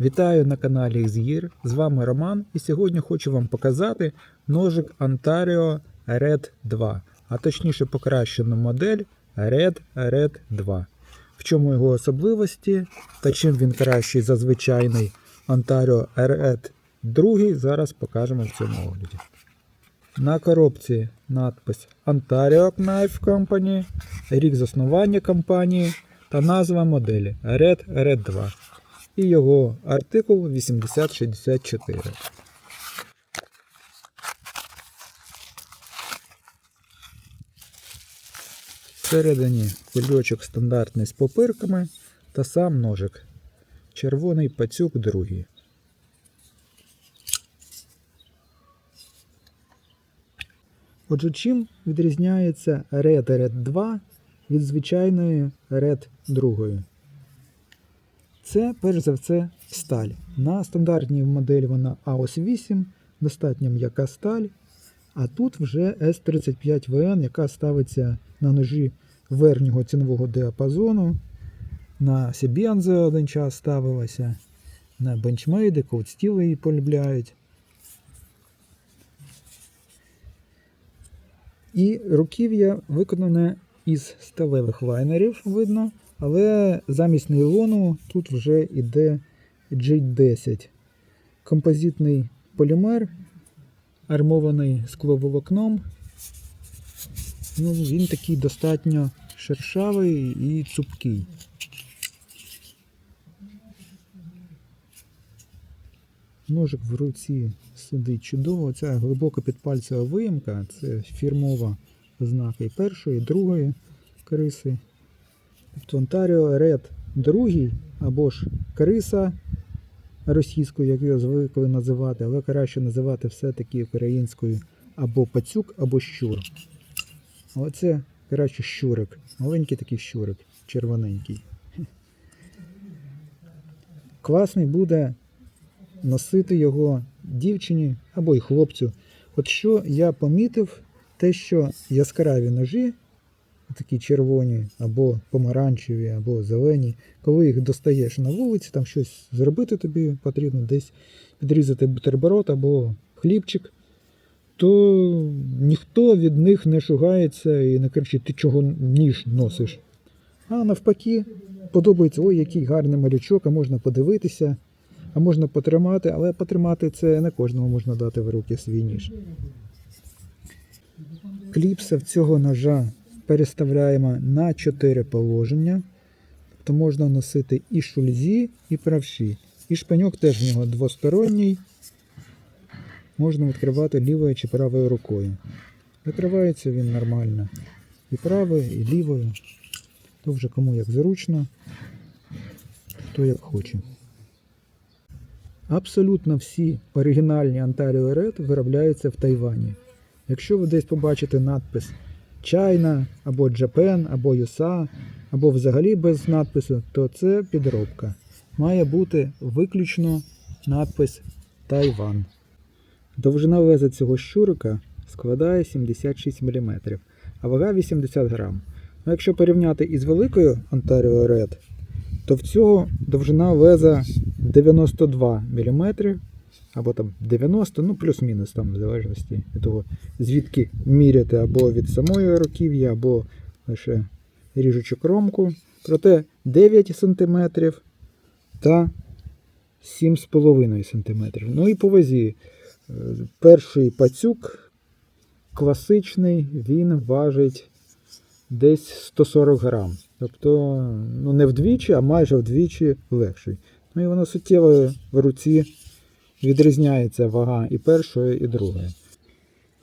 Вітаю на каналі Xgear, з вами Роман і сьогодні хочу вам показати ножик Ontario Red 2, а точніше покращену модель Red Red 2. В чому його особливості та чим він кращий за звичайний Ontario Red 2, зараз покажемо в цьому огляді. На коробці надпис Ontario Knife Company, рік заснування компанії та назва моделі Red Red 2 і його артикул 8064. Всередині кульочок стандартний з попирками та сам ножик. Червоний пацюк другий. Отже, чим відрізняється Red Red 2 від звичайної Red 2? Це, перш за все, сталь. На стандартній моделі вона AOS 8, достатньо м'яка сталь. А тут вже S35VN, яка ставиться на ножі верхнього цінового діапазону. На Сібензе один час ставилася, на бенчмейди, коутстіли її полюбляють. І руків'я виконане із сталевих лайнерів, видно, але замість нейлону тут вже йде G10. Композитний полімер, армований скловолокном. Ну, він такий достатньо шершавий і цупкий. Ножик в руці сидить чудово. Ця глибока підпальцева виїмка це фірмова ознака і першої, і другої криси. Тобто Ontario Red другий або ж криса російською, як його звикли називати, але краще називати все-таки українською або пацюк, або щур. Але це краще щурик. Маленький такий щурик, червоненький. Класний буде носити його дівчині або й хлопцю. От що я помітив, те, що яскраві ножі, такі червоні, або помаранчеві, або зелені, коли їх достаєш на вулиці, там щось зробити тобі потрібно, десь підрізати бутерброд або хлібчик, то ніхто від них не шугається і не кричить, ти чого ніж носиш. А навпаки, подобається, ой, який гарний малючок, а можна подивитися. А можна потримати, але потримати це не кожному можна дати в руки свій ніж. Кліпса в цього ножа переставляємо на 4 положення. Тобто можна носити і шульзі, і правші. І шпаньок теж в нього двосторонній. Можна відкривати лівою чи правою рукою. Закривається він нормально. І правою, і лівою. То вже кому як зручно, хто як хоче. Абсолютно всі оригінальні Ontario Red виробляються в Тайвані. Якщо ви десь побачите надпис China, або Japan, або USA, або взагалі без надпису, то це підробка. Має бути виключно надпис Тайван. Довжина леза цього щурика складає 76 мм, а вага 80 грам. Ну, якщо порівняти із великою Ontario Red, то в цього довжина леза 92 мм, або там 90, ну плюс-мінус, там, в залежності від того, звідки міряти, або від самої руків'я, або лише ріжучу кромку. Проте 9 см та 7,5 см. Ну і по вазі. Е, Перший пацюк класичний, він важить десь 140 грам. Тобто ну, не вдвічі, а майже вдвічі легший. Ну і воно суттєво в руці відрізняється вага і першої, і другої.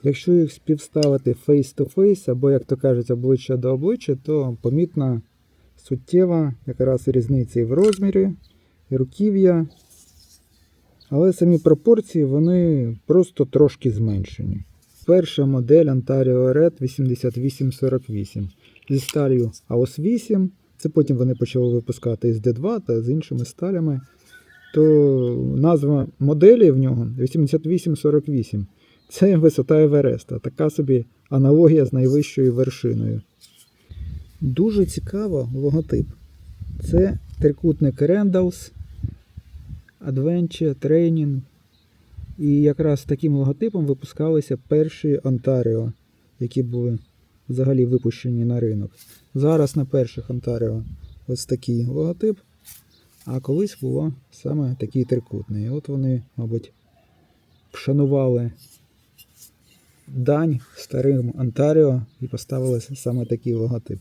Якщо їх співставити face-to-face, або, як то кажуть, обличчя до обличчя, то помітна суттєва якраз різниця і в розмірі, і руків'я. Але самі пропорції вони просто трошки зменшені. Перша модель Ontario Red 8848 зі сталью AOS 8. Це потім вони почали випускати з D2 та з іншими сталями. То назва моделі в нього 8848. Це висота Евереста. Така собі аналогія з найвищою вершиною. Дуже цікаво логотип. Це трикутник Randalls Adventure, Training. І якраз таким логотипом випускалися перші Ontario, які були взагалі випущені на ринок. Зараз на перших Ontario ось такий логотип, а колись було саме такий трикутний. От вони, мабуть, вшанували дань старим Онтаріо і поставили саме такий логотип.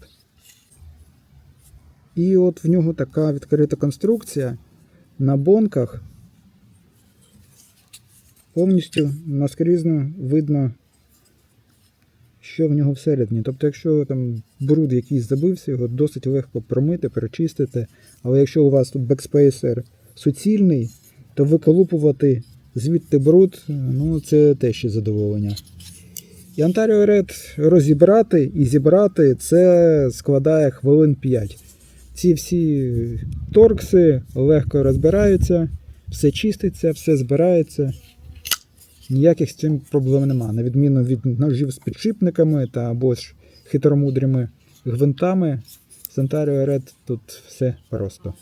І от в нього така відкрита конструкція на бонках. Повністю наскрізно видно, що в нього всередині. Тобто, якщо там бруд якийсь забився, його досить легко промити, перечистити. Але якщо у вас тут бекспейсер суцільний, то виколупувати звідти бруд, ну це те ще задоволення. І Ontario Red розібрати і зібрати це складає хвилин 5. Ці всі торкси легко розбираються, все чиститься, все збирається. Ніяких з цим проблем нема. На відміну від ножів з підшипниками та або ж хитромудрими гвинтами, з Ontario Red тут все просто.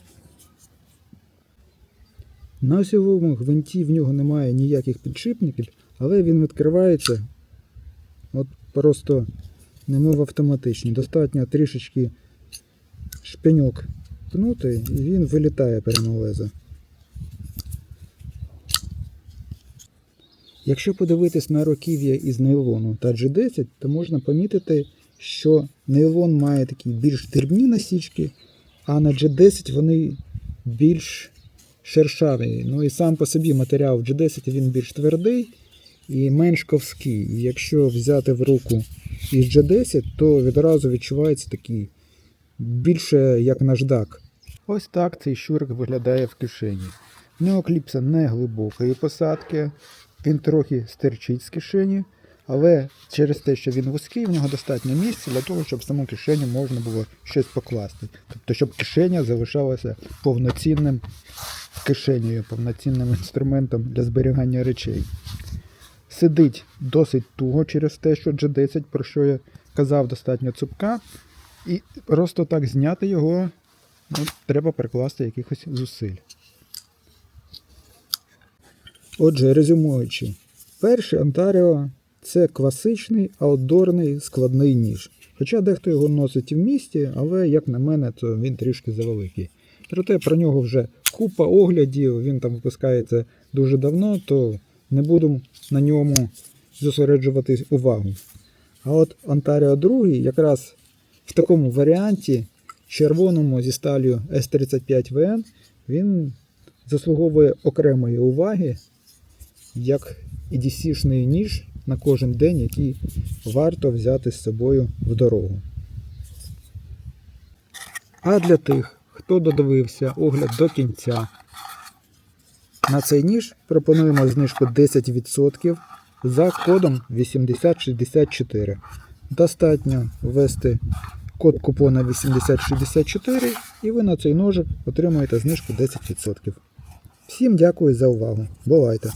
На осьовому гвинті в нього немає ніяких підшипників, але він відкривається от просто немов автоматичні. Достатньо трішечки шпиньок пнути і він вилітає прямо лезо. Якщо подивитись на руків'я із нейлону та G10, то можна помітити, що нейлон має такі більш дрібні насічки, а на G10 вони більш шершаві. Ну і сам по собі матеріал G10 він більш твердий і менш ковський. І якщо взяти в руку із G10, то відразу відчувається такий більше як наждак. Ось так цей щурик виглядає в кишені. В нього кліпса не глибокої посадки, він трохи стерчить з кишені, але через те, що він вузький, в нього достатньо місця для того, щоб в саму кишеню можна було щось покласти. Тобто, щоб кишеня залишалася повноцінним кишенею, повноцінним інструментом для зберігання речей. Сидить досить туго через те, що G10, про що я казав, достатньо цупка. І просто так зняти його ну, треба прикласти якихось зусиль. Отже, резюмуючи, перший Онтаріо це класичний аутдорний складний ніж. Хоча дехто його носить в місті, але, як на мене, то він трішки завеликий. Проте про нього вже купа оглядів, він там випускається дуже давно, то не буду на ньому зосереджувати увагу. А от Ontario 2 якраз в такому варіанті, червоному зі сталью S35VN, він заслуговує окремої уваги, як EDC-шний ніж на кожен день, який варто взяти з собою в дорогу. А для тих, хто додивився огляд до кінця, на цей ніж пропонуємо знижку 10% за кодом 8064. Достатньо ввести код купона 8064 і ви на цей ножик отримаєте знижку 10%. Всім дякую за увагу. Бувайте!